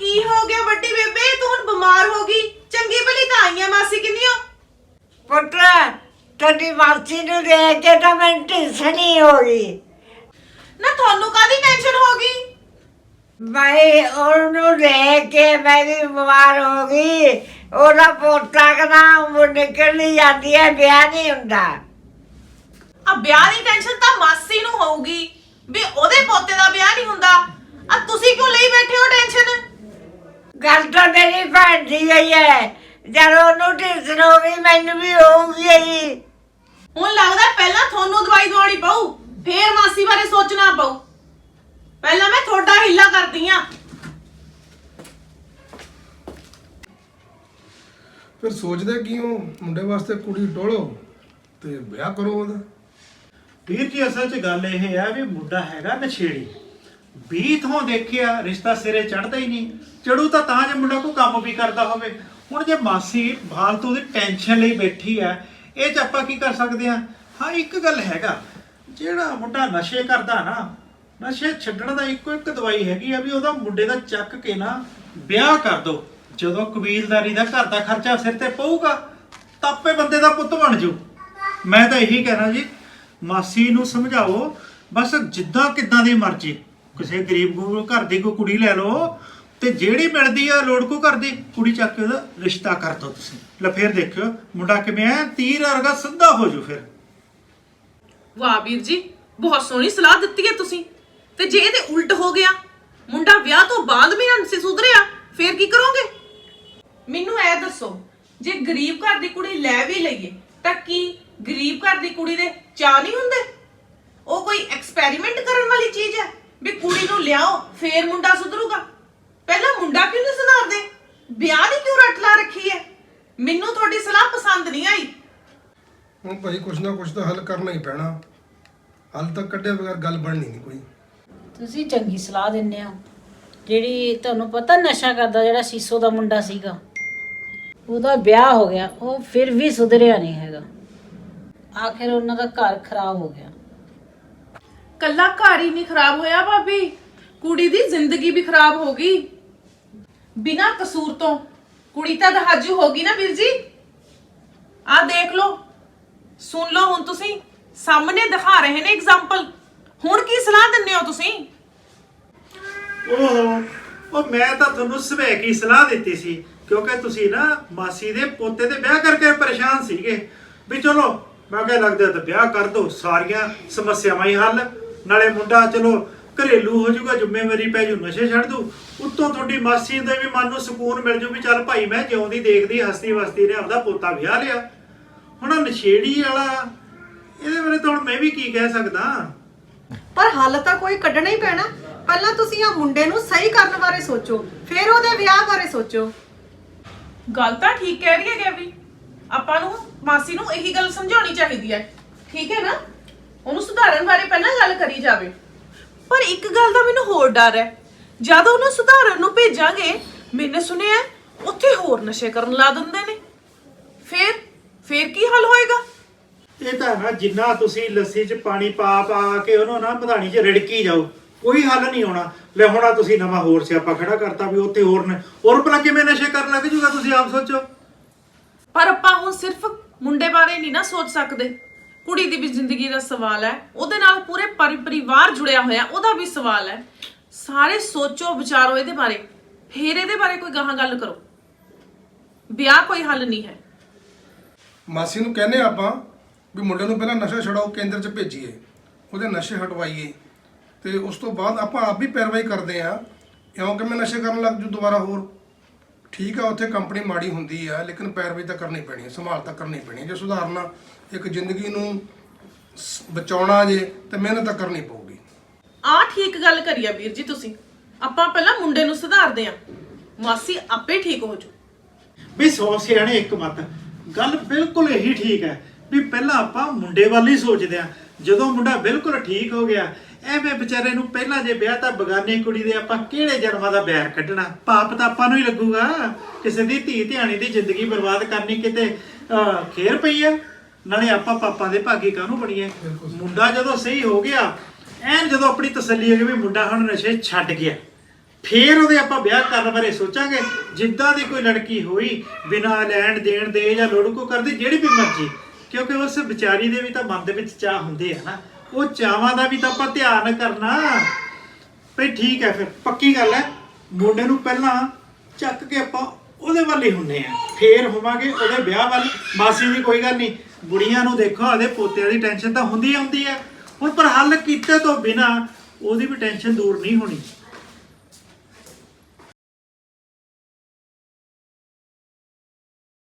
ਕੀ ਹੋ ਗਿਆ ਵੱਡੀ ਬੇਬੇ? ਤੂੰ ਹੁਣ ਬਿਮਾਰ ਹੋ ਗਈ। ਚੰਗੀ ਭਲੀ ਤਾਂ ਆਈਆਂ ਮਾਸੀ ਕਿੰਨੀਓ? ਪੁੱਤਰ ਤੁਹਾਡੀ ਮਾਸੀ ਨੂੰ ਦੇਖ ਕੇ ਤਾਂ ਮੈਂ ਢਿਸਣੀ ਹੋ ਗਈ। ਨਾ ਤੁਹਾਨੂੰ ਕਾਦੀ ਟੈਨਸ਼ਨ ਹੋ ਗਈ? ਮੈਂ ਉਹਨੂੰ ਦੇਖ ਕੇ ਮੈਂ ਵੀ ਬਿਮਾਰ ਹੋ ਗਈ। ਉਹਦਾ ਪੋਤਾ ਕਨਾ ਉਹ ਨਿਕਲੀ ਜਾਂਦੀ ਹੈ ਵਿਆਹ ਨਹੀਂ ਹੁੰਦਾ। ਆ ਵਿਆਹ ਦੀ ਟੈਨਸ਼ਨ ਤਾਂ ਮਾਸੀ ਨੂੰ ਹੋਊਗੀ। ਵੀ ਉਹਦੇ ਪੋਤੇ ਦਾ ਵਿਆਹ ਨਹੀਂ ਹੁੰਦਾ। ਆ ਤੁਸੀਂ ਕਿਉਂ ਲਈ ਬੈਠੇ ਹੋ ਟੈਨਸ਼ਨ ਗੱਲ ਤਾਂ ਮੇਰੀ ਭੈਣ ਦੀ ਹੈ। ਜਦੋਂ ਉਹਨੂੰ ਢਿਸਣ ਹੋ ਗਈ ਮੈਨੂੰ ਵੀ ਹੋਊਗੀ ਹੀ ਹੁਣ ਲੱਗਦਾ ਪਹਿਲਾਂ ਤੁਹਾਨੂੰ ਦਵਾਈ ਦਵਾਉਣੀ ਪਊ ਫੇਰ ਮਾਸੀ ਬਾਰੇ ਸੋਚਣਾ ਪਊ। ਪਹਿਲਾਂ ਮੈਂ ਤੁਹਾਡਾ ਹਿੱਲਾ ਕਰਦੀ ਆ। ਫਿਰ ਸੋਚਦੇ ਕੀ ਹੋ ਮੁੰਡੇ ਵਾਸਤੇ ਕੁੜੀ ਟੋਲੋ ਤੇ ਵਿਆਹ ਕਰੋ ਉਹਦਾ। ਵੀਰ ਜੀ ਅਸਲ 'ਚ ਗੱਲ ਇਹ ਹੈ ਵੀ ਮੁੰਡਾ ਹੈਗਾ ਨਛੇੜੀ 20 ਥੋਂ ਦੇਖਿਆ, ਰਿਸ਼ਤਾ ਸਿਰੇ ਚੜਦਾ ਹੀ ਨਹੀਂ। ਚੜੂ ਤਾਂ ਤਾਂ ਜੇ ਮੁੰਡਾ ਕੋਈ ਕੰਮ ਵੀ ਕਰਦਾ ਹੋਵੇ। ਹੁਣ ਜੇ ਮਾਸੀ ਫਾਲਤੂ ਦੀ ਟੈਨਸ਼ਨ ਲਈ ਬੈਠੀ ਆ ਇਹ 'ਚ ਆਪਾਂ ਕੀ ਕਰ ਸਕਦੇ ਆ ਹਾਂ, ਇੱਕ ਗੱਲ ਹੈਗਾ। ਜਿਹੜਾ ਮੁੰਡਾ ਨਸ਼ੇ ਕਰਦਾ ਨਾ, ਨਸ਼ੇ ਛੱਡਣ ਦਾ ਇੱਕੋ ਇੱਕ ਦਵਾਈ ਹੈਗੀ ਆ ਵੀ ਉਹਦਾ ਮੁੰਡੇ ਦਾ ਚੱਕ ਕੇ ਨਾ ਵਿਆਹ ਕਰ ਦੋ। ਜਦੋਂ ਕਬੀਲਦਾਰੀ ਦਾ ਘਰ ਦਾ ਖਰਚਾ ਸਿਰ ਤੇ ਪਊਗਾ, ਤਾਪੇ ਬੰਦੇ ਦਾ ਪੁੱਤ ਬਣ ਜੂ। ਮੈਂ ਤਾਂ ਇਹੀ ਕਹਿਣਾ ਜੀ, ਮਾਸੀ ਨੂੰ ਸਮਝਾਓ, ਬਸ ਜਿੱਦਾਂ ਕਿੱਦਾਂ ਦੀ ਮਰਜ਼ੀ। ਕਿਸੇ ਗਰੀਬ ਗੂ ਘਰ ਦੀ ਕੋਈ ਕੁੜੀ ਲੈ ਲਓ ਤੇ ਜਿਹੜੀ ਮਿਲਦੀ ਆ ਲੋੜ ਕੋ ਘਰ ਦੀ ਕੁੜੀ ਚੱਕ ਕੇ ਉਹਦਾ ਰਿਸ਼ਤਾ ਕਰ ਦੋ ਤੁਸੀਂ। ਲੈ ਫੇਰ ਦੇਖਿਓ ਮੁੰਡਾ ਕਿਵੇਂ ਆ ਤੀਰ ਵਰਗਾ ਸਿੱਧਾ ਹੋ ਜੂ ਫਿਰ। ਵਾਹ ਵੀਰ ਜੀ ਬਹੁਤ ਸੋਹਣੀ ਸਲਾਹ ਦਿੱਤੀ ਹੈ ਤੁਸੀਂ। ਤੇ ਜੇ ਇਹਦੇ ਉਲਟ ਹੋ ਗਿਆ ਮੁੰਡਾ ਵਿਆਹ ਤੋਂ ਬਾਅਦ ਵੀ ਨਾ ਸੇ ਸੁਧਰਿਆ ਫੇਰ ਕੀ ਕਰੋਗੇ? ਮੈਨੂੰ ਐ ਦੱਸੋ ਜੇ ਗਰੀਬ ਘਰ ਦੀ ਕੁੜੀ ਲੈ ਵੀ ਲਈਏ ਤਾਂ ਕੀ ਗਰੀਬ ਘਰ ਦੀ ਕੁੜੀ ਦੇ ਚਾਹ ਨਹੀਂ ਹੁੰਦੇ? ਉਹ ਕੋਈ ਐਕਸਪੈਰੀਮੈਂਟ ਕਰਨ ਵਾਲੀ ਚੀਜ਼ ਹੈ ਵੀ ਕੁੜੀ ਨੂੰ ਲਿਆਓ ਫੇਰ ਮੁੰਡਾ ਸੁਧਰੂਗਾ। ਪਹਿਲਾਂ ਮੁੰਡਾ ਕਿਉਂ ਨਹੀਂ ਸੁਧਾਰਦੇ? ਵਿਆਹ ਦੀ ਕਿਉਂ ਰੱਟ ਲਾ ਰੱਖੀ ਹੈ ਮੈਨੂੰ ਤੁਹਾਡੀ ਸਲਾਹ ਪਸੰਦ ਨਹੀਂ ਆਈ। ਹੁਣ ਭਾਈ ਕੁਛ ਨਾ ਕੁਛ ਤਾਂ ਹੱਲ ਕਰਨਾ ਹੀ ਪੈਣਾ। ਹੱਲ ਤਾਂ ਕੱਢੇ ਬਗੈਰ ਗੱਲ ਬਣਨੀ ਨਹੀਂ ਕੋਈ। ਤੁਸੀਂ ਚੰਗੀ ਸਲਾਹ ਦਿੰਦੇ ਹੋ। ਜਿਹੜੀ ਤੁਹਾਨੂੰ ਪਤਾ ਨਸ਼ਾ ਕਰਦਾ ਜਿਹੜਾ ਸੀਸੋ ਦਾ ਮੁੰਡਾ ਸੀਗਾ। ਉਹਦਾ ਵਿਆਹ ਹੋ ਗਿਆ ਉਹ ਫਿਰ ਵੀ ਸੁਧਰਿਆ ਨਹੀਂ ਹੈਗਾ। ਆਖਿਰ ਉਹਨਾਂ ਦਾ ਘਰ ਖਰਾਬ ਹੋ ਗਿਆ। ਕੱਲਾ ਘਰ ਹੀ ਨਹੀਂ ਖਰਾਬ ਹੋਇਆ ਭਾਬੀ। ਕੁੜੀ ਦੀ ਜ਼ਿੰਦਗੀ ਵੀ ਖਰਾਬ ਹੋ ਗਈ। ਬਿਨਾਂ ਕਸੂਰ ਤੋਂ ਕੁੜੀ ਤਾਂ ਦਹਾਜੂ ਹੋ ਗਈ ਨਾ ਵੀਰ ਜੀ। ਆਹ ਦੇਖ ਲਓ। ਸੁਣ ਲਓ ਹੁਣ ਤੁਸੀਂ। ਸਾਹਮਣੇ ਦਿਖਾ ਰਹੇ ਨੇ ਐਗਜ਼ਾਮਪਲ ਹੁਣ ਕੀ ਸਲਾਹ ਦਿੰਦੇ ਹੋ ਤੁਸੀਂ? ਓਹ, ਉਹ ਮੈਂ ਤਾਂ ਤੁਹਾਨੂੰ ਸਵੇਕ ਹੀ ਸਲਾਹ ਦਿੱਤੀ ਸੀ, ਕਿਉਂਕਿ ਤੁਸੀਂ ਨਾ ਮਾਸੀ ਦੇ ਪੋਤੇ ਦੇ ਵਿਆਹ ਕਰਕੇ ਪਰੇਸ਼ਾਨ ਸੀਗੇ। ਵੀ ਚਲੋ, ਮੈਂ ਕਿਹਾ ਲੱਗਦਾ ਤਾਂ ਵਿਆਹ ਕਰ ਦੋ, ਸਾਰੀਆਂ ਸਮੱਸਿਆਵਾਂ ਹੀ ਹੱਲ। ਨਾਲੇ ਮੁੰਡਾ ਚਲੋ ਘਰੇਲੂ ਹੋ ਜਾਊਗਾ ਜ਼ਿੰਮੇਵਾਰੀ ਪੈ ਜੂ ਨਸ਼ੇ ਛੱਡ ਦੂ। ਉੱਤੋਂ ਤੁਹਾਡੀ ਮਾਸੀ ਦੇ ਵੀ ਮਨ ਨੂੰ ਸਕੂਨ ਮਿਲ ਜੂ ਵੀ ਚੱਲ ਭਾਈ ਮੈਂ ਜਿਉਂਦੀ ਦੇਖਦੀ ਹਸਤੀ ਵਸਤੀ ਨੇ ਆਪਦਾ ਪੋਤਾ ਵਿਆਹ ਲਿਆ। ਹੁਣ ਆਹ ਨਸ਼ੇੜੀ ਵਾਲਾ ਇਹਦੇ ਬਾਰੇ ਤਾਂ ਹੁਣ ਮੈਂ ਵੀ ਕੀ ਕਹਿ ਸਕਦਾ? ਪਰ ਹੱਲ ਤਾਂ ਕੋਈ ਕੱਢਣਾ ਹੀ ਪੈਣਾ। ਪਹਿਲਾਂ ਤੁਸੀਂ ਆ ਮੁੰਡੇ ਨੂੰ ਸਹੀ ਕਰਨ ਬਾਰੇ ਸੋਚੋ ਫਿਰ ਉਹਦੇ ਵਿਆਹ ਬਾਰੇ ਸੋਚੋ। ਗੱਲ ਤਾਂ ਠੀਕ ਕਹਿ ਰਹੀ ਹੈ ਗੈਵੀ। ਆਪਾਂ ਨੂੰ ਮਾਸੀ ਨੂੰ ਇਹੀ ਗੱਲ ਸਮਝਾਉਣੀ ਚਾਹੀਦੀ ਹੈ। ਠੀਕ ਹੈ ਨਾ? ਉਹਨੂੰ ਸੁਧਾਰਨ ਬਾਰੇ ਪਹਿਲਾਂ ਗੱਲ ਕਰੀ ਜਾਵੇ। ਪਰ ਇੱਕ ਗੱਲ ਦਾ ਮੈਨੂੰ ਹੋਰ ਡਰ ਹੈ। ਜਦ ਉਹਨੂੰ ਸੁਧਾਰਨ ਨੂੰ ਭੇਜਾਂਗੇ ਮੈਨੇ ਸੁਣਿਆ ਹੈ, ਉੱਥੇ ਹੋਰ ਨਸ਼ੇ ਕਰਨ ਲਾ ਦਿੰਦੇ ਨੇ। ਫੇਰ ਫੇਰ ਕੀ ਹੱਲ ਹੋਏਗਾ? ਇਹ ਤਾਂ ਨਾ ਜਿੰਨਾ ਤੁਸੀਂ ਲੱਸੀ 'ਚ ਪਾਣੀ ਪਾ ਪਾ ਕੇ ਉਹਨੂੰ ਨਾ ਮਧਾਣੀ 'ਚ ਰਿੜਕੀ ਜਾਓ ਕੋਈ ਹੱਲ ਨਹੀਂ ਹੋਣਾ। ਲੈ ਹੁਣ ਆਹ ਤੁਸੀਂ ਨਵਾਂ ਹੋਰ ਸਿਆਪਾ ਖੜਾ ਕਰਤਾ ਵੀ ਉੱਥੇ ਹੋਰ ਨੇ ਹੋਰ ਭਲਾ ਕਿਵੇਂ ਨਸ਼ੇ ਕਰਨ ਲੱਗ ਜੂਗਾ ਤੁਸੀਂ ਆਪ ਸੋਚੋ। ਪਰ ਆਪਾਂ ਹੁਣ ਸਿਰਫ ਮੁੰਡੇ ਬਾਰੇ ਨਹੀਂ ਨਾ ਸੋਚ ਸਕਦੇ। ਕੁੜੀ ਦੀ ਵੀ ਜ਼ਿੰਦਗੀ ਦਾ ਸਵਾਲ ਹੈ, ਉਹਦੇ ਨਾਲ ਪੂਰੇ ਪਰਿ- ਪਰਿਵਾਰ ਜੁੜਿਆ ਹੋਇਆ, ਉਹਦਾ ਵੀ ਸਵਾਲ ਹੈ। ਸਾਰੇ ਸੋਚੋ, ਵਿਚਾਰੋ ਇਹਦੇ ਬਾਰੇ। ਫੇਰ ਇਹਦੇ ਬਾਰੇ ਕੋਈ ਗਾਹਾਂ ਗੱਲ ਕਰੋ। ਵਿਆਹ ਕੋਈ ਹੱਲ ਨਹੀਂ ਹੈ। ਮਾਸੀ ਨੂੰ ਕਹਿੰਦੇ ਆਪਾਂ ਵੀ ਮੁੰਡੇ ਨੂੰ ਪਹਿਲਾਂ ਨਸ਼ਾ ਛਡਾਓ, ਕੇਂਦਰ 'ਚ ਭੇਜੀਏ। ਉਹਦੇ ਨਸ਼ੇ ਹਟਵਾਈਏ। ਤੇ ਉਸ ਤੋਂ ਬਾਅਦ ਆਪਾਂ ਆਪ ਵੀ ਪੈਰਵਾਈ ਕਰਦੇ ਆ ਕਿਉਂਕਿ ਮੈਂ ਨਸ਼ੇ ਕਰਨ ਲੱਗ ਜੂ ਦੁਬਾਰਾ ਹੋਰ? ਠੀਕ ਆ ਉੱਥੇ ਕੰਪਨੀ ਮਾੜੀ ਹੁੰਦੀ ਆ ਲੇਕਿਨ ਪੈਰਵਾਈ ਤਾਂ ਕਰਨੀ ਪੈਣੀ ਹੈ ਸੰਭਾਲ ਤਾਂ ਕਰਨੀ ਪੈਣੀ ਹੈ ਜੇ ਸੁਧਾਰਨਾ ਇੱਕ ਜ਼ਿੰਦਗੀ ਨੂੰ ਸ- ਬਚਾਉਣਾ ਜੇ ਤੇ ਮਿਹਨਤ ਤਾਂ ਕਰਨੀ ਪਊਗੀ। ਆਹ ਠੀਕ ਗੱਲ ਕਰੀ ਆ ਵੀਰ ਜੀ ਤੁਸੀਂ। ਆਪਾਂ ਪਹਿਲਾਂ ਮੁੰਡੇ ਨੂੰ ਸੁਧਾਰਦੇ ਆ। ਮਾਸੀ ਆਪੇ ਠੀਕ ਹੋ ਜੂ। ਵੀ ਸੌ ਸਿਆਣੇ ਇੱਕ ਮਤ। ਗੱਲ ਬਿਲਕੁਲ ਇਹੀ ਠੀਕ ਹੈ ਵੀ ਪਹਿਲਾਂ ਆਪਾਂ ਮੁੰਡੇ ਵੱਲ ਹੀ ਸੋਚਦੇ ਆ। ਜਦੋਂ ਮੁੰਡਾ ਬਿਲਕੁਲ ਠੀਕ ਹੋ ਗਿਆ ਐਵੇਂ ਵਿਚਾਰੇ ਨੂੰ ਪਹਿਲਾਂ ਜੇ ਵਿਆਹ ਤਾਂ ਬਗਾਨੀ ਕੁੜੀ ਦੇ ਆਪਾਂ ਕਿਹੜੇ ਜਨਮਾਂ ਦਾ ਬੈਰ ਕੱਢਣਾ? ਪਾਪ ਤਾਂ ਆਪਾਂ ਨੂੰ ਹੀ ਲੱਗੂਗਾ। ਕਿਸੇ ਦੀ ਧੀ ਧਿਆਣੀ ਦੀ ਜ਼ਿੰਦਗੀ ਬਰਬਾਦ ਕਰਨੀ ਕਿਤੇ ਅਹ, ਖੇਰ ਪਈ ਹੈ ਨਾਲੇ ਆਪਾਂ ਪਾਪਾਂ ਦੇ ਭਾਗੀ ਕਾਹਨੂੰ ਬਣੀਏ? ਮੁੰਡਾ ਜਦੋਂ ਸਹੀ ਹੋ ਗਿਆ ਐਨ ਜਦੋਂ ਆਪਣੀ ਤਸੱਲੀ ਹੋ ਗਈ ਵੀ ਮੁੰਡਾ ਹੁਣ ਨਸ਼ੇ ਛੱਡ ਗਿਆ। ਫੇਰ ਉਹਦੇ ਆਪਾਂ ਵਿਆਹ ਕਰਨ ਬਾਰੇ ਸੋਚਾਂਗੇ। ਜਿੱਦਾਂ ਦੀ ਕੋਈ ਲੜਕੀ ਹੋਈ ਬਿਨਾਂ ਲੈਣ ਦੇਣ ਦੇ ਜਾਂ ਲੋੜਕੋ ਕਰਦੀ ਜਿਹੜੀ ਵੀ ਮਰਜ਼ੀ। ਕਿਉਂਕਿ ਉਸ ਵਿਚਾਰੀ ਦੇ ਵੀ ਤਾਂ ਮਨ ਦੇ ਵਿੱਚ ਚਾਹ ਹੁੰਦੇ ਆ ਨਾ। ਉਹ ਚਾਵਾਂ ਦਾ ਵੀ ਤਾਂ ਆਪਾਂ ਧਿਆਨ ਕਰਨਾ। ਭਈ ਠੀਕ ਹੈ ਫਿਰ, ਪੱਕੀ ਗੱਲ ਹੈ। ਮੁੰਡੇ ਨੂੰ ਪਹਿਲਾਂ ਚੱਕ ਕੇ ਆਪਾਂ ਉਹਦੇ ਵੱਲ ਹੀ ਹੁੰਨੇ ਆ ਫੇਰ ਹੋਵਾਂਗੇ ਉਹਦੇ ਵਿਆਹ ਵੱਲ। ਮਾਸੀ ਦੀ ਕੋਈ ਗੱਲ ਨਹੀਂ। ਬੁੜੀਆਂ ਨੂੰ ਦੇਖੋ ਉਹਦੇ ਪੋਤਿਆਂ ਦੀ ਟੈਨਸ਼ਨ ਤਾਂ ਹੁੰਦੀ ਹੁੰਦੀ ਹੈ। ਹੁਣ ਪਰ ਹੱਲ ਕੀਤੇ ਤੋਂ ਬਿਨਾ ਉਹਦੀ ਵੀ ਟੈਨਸ਼ਨ ਦੂਰ ਨਹੀਂ ਹੋਣੀ।